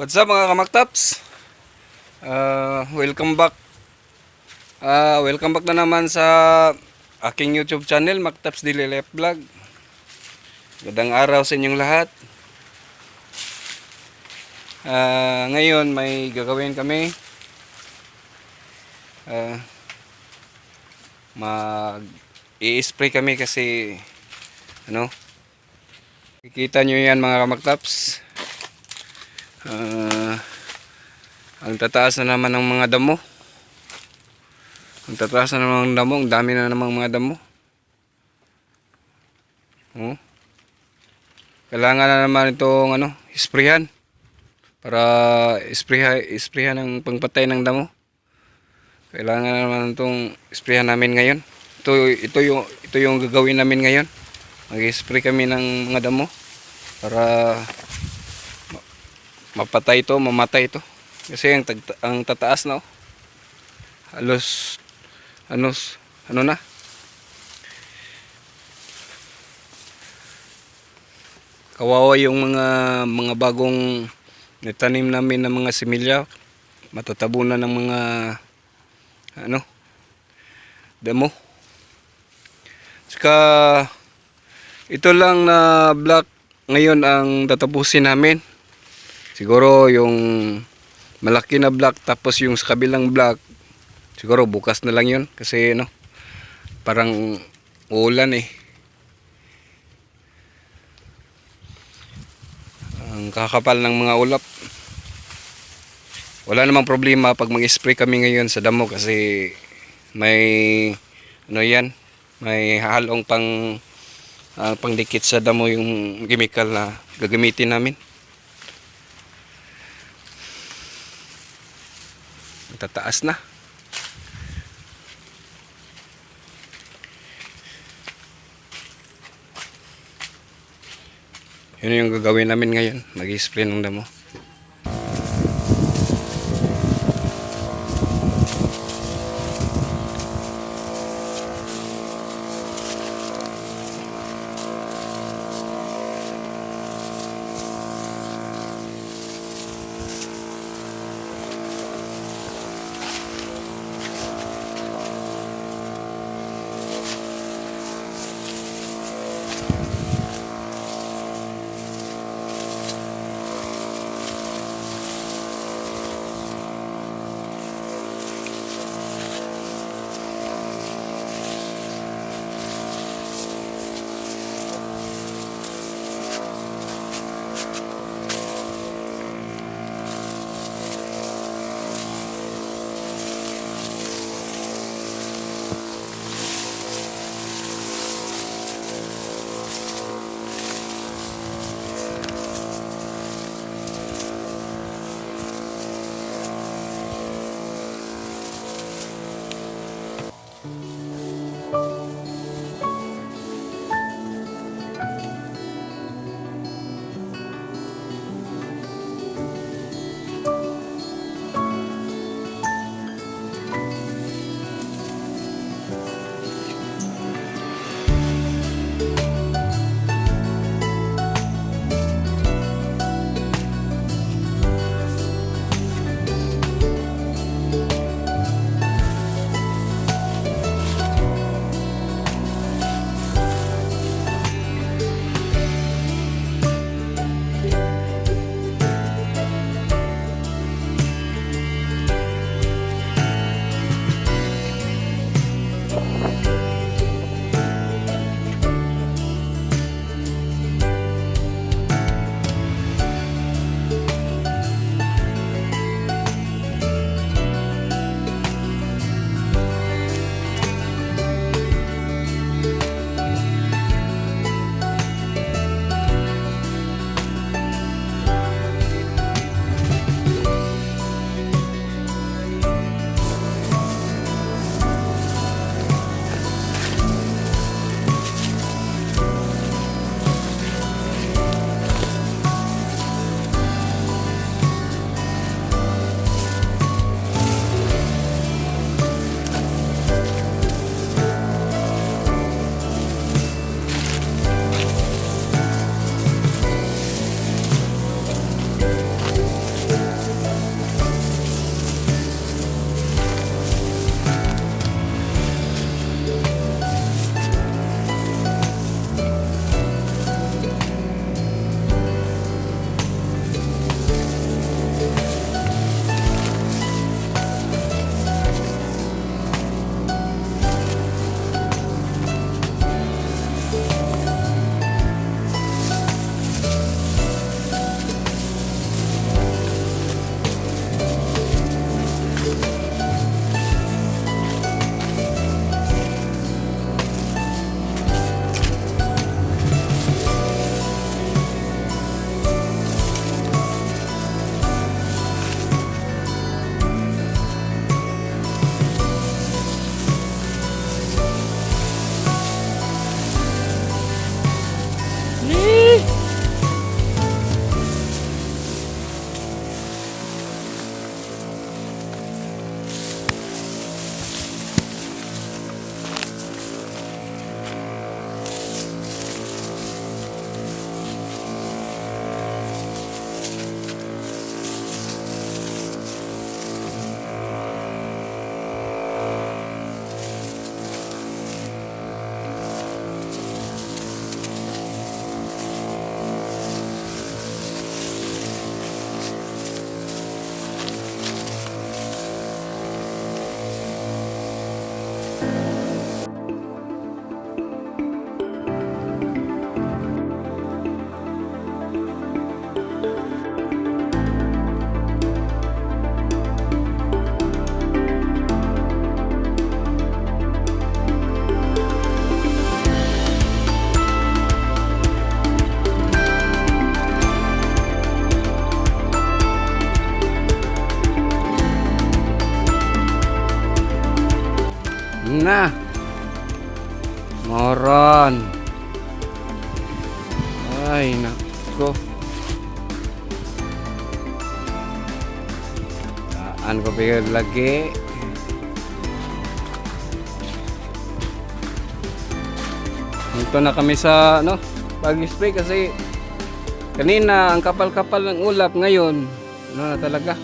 What's up mga kamaktaps? Uh, welcome back. Uh, welcome back na naman sa aking YouTube channel, Maktaps Life Vlog. Magandang araw sa inyong lahat. Uh, ngayon may gagawin kami. Uh, mag i-spray kami kasi ano Kikita nyo yan mga kamaktaps. Ah, ang tataas na naman ng mga damo. Ang tataas na naman ng damo. Ang dami na namang mga damo. Oh. Kailangan na naman itong ano, isprihan. Para isprihan, isprihan ng pangpatay ng damo. Kailangan na naman itong isprihan namin ngayon. Ito, ito, yung, ito yung gagawin namin ngayon. Mag-spray kami ng mga damo. Para mapatay ito, mamatay ito. Kasi ang, ang tataas na oh. Halos ano ano na? Kawawa yung mga mga bagong nitanim namin ng mga similya. Matatabunan ng mga ano damo. Saka ito lang na block ngayon ang tatapusin namin. Siguro yung malaki na block tapos yung sa kabilang block siguro bukas na lang yun kasi no parang uulan eh. Ang kakapal ng mga ulap. Wala namang problema pag mag-spray kami ngayon sa damo kasi may ano yan, may halong pang ah, pangdikit sa damo yung chemical na gagamitin namin. Tataas na. Yun yung gagawin namin ngayon. Mag-spray ng damo. Na. Moron. Ay, nako. Saan ko bigyan lagi? Dito na kami sa ano, pag-spray kasi kanina ang kapal-kapal ng ulap ngayon. Ano na talaga?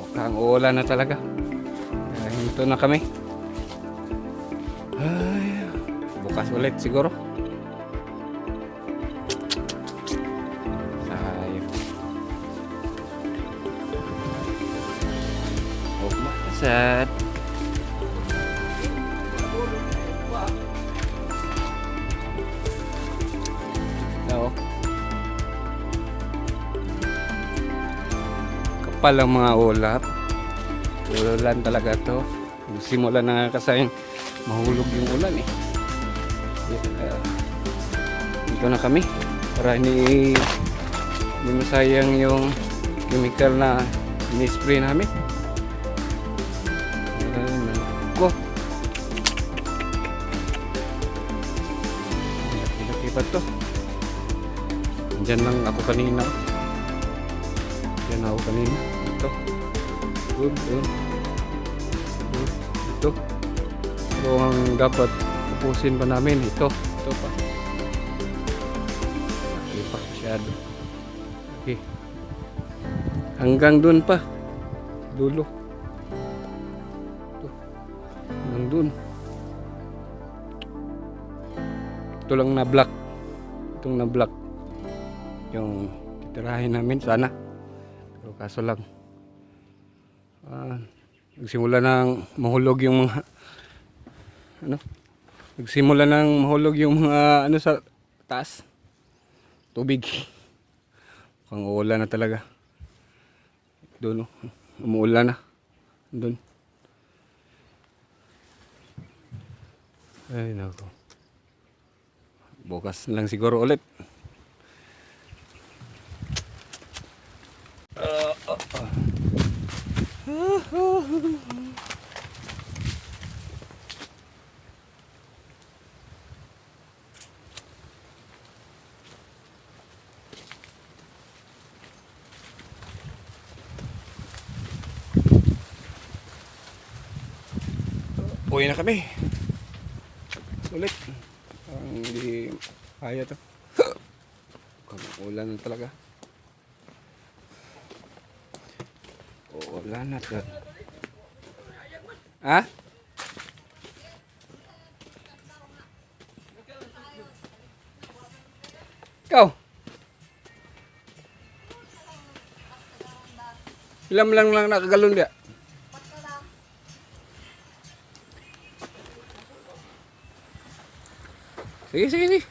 Mukhang uulan na talaga. Hinto na kami. Ay, bukas ulit siguro. Sayang. Oh, sad. Oo. Kapal ang mga ulap. Ulan talaga to. Simula na nga kasi mahulog yung ulan eh. Uh, dito na kami para hindi hindi masayang yung chemical na ini-spray namin. Ay, nako. Laki-laki pa to. Diyan lang ako kanina. Diyan ako kanina. Ito. Doon, doon. Doon, Ito. Ito ang dapat upusin pa namin. Ito. Ito pa. Laki pa masyado. Okay. Hanggang doon pa. Dulo. Ito. Hanggang doon. Ito lang na black. Itong na black yung titirahin namin sana pero kaso lang ah, nagsimula nang mahulog yung mga ano? Nagsimula nang mahulog yung mga ano sa taas? Tubig. Pang uulan na talaga. Doon oh. umuulan na. Doon. Ay nako. Bukas lang siguro ulit Uwi na kami. Ulit. Parang hindi kaya to. Ulan na talaga. Ulan na to. Ha? Ikaw? Ilan lang lang nakagalon dia? Sige, sige, sige.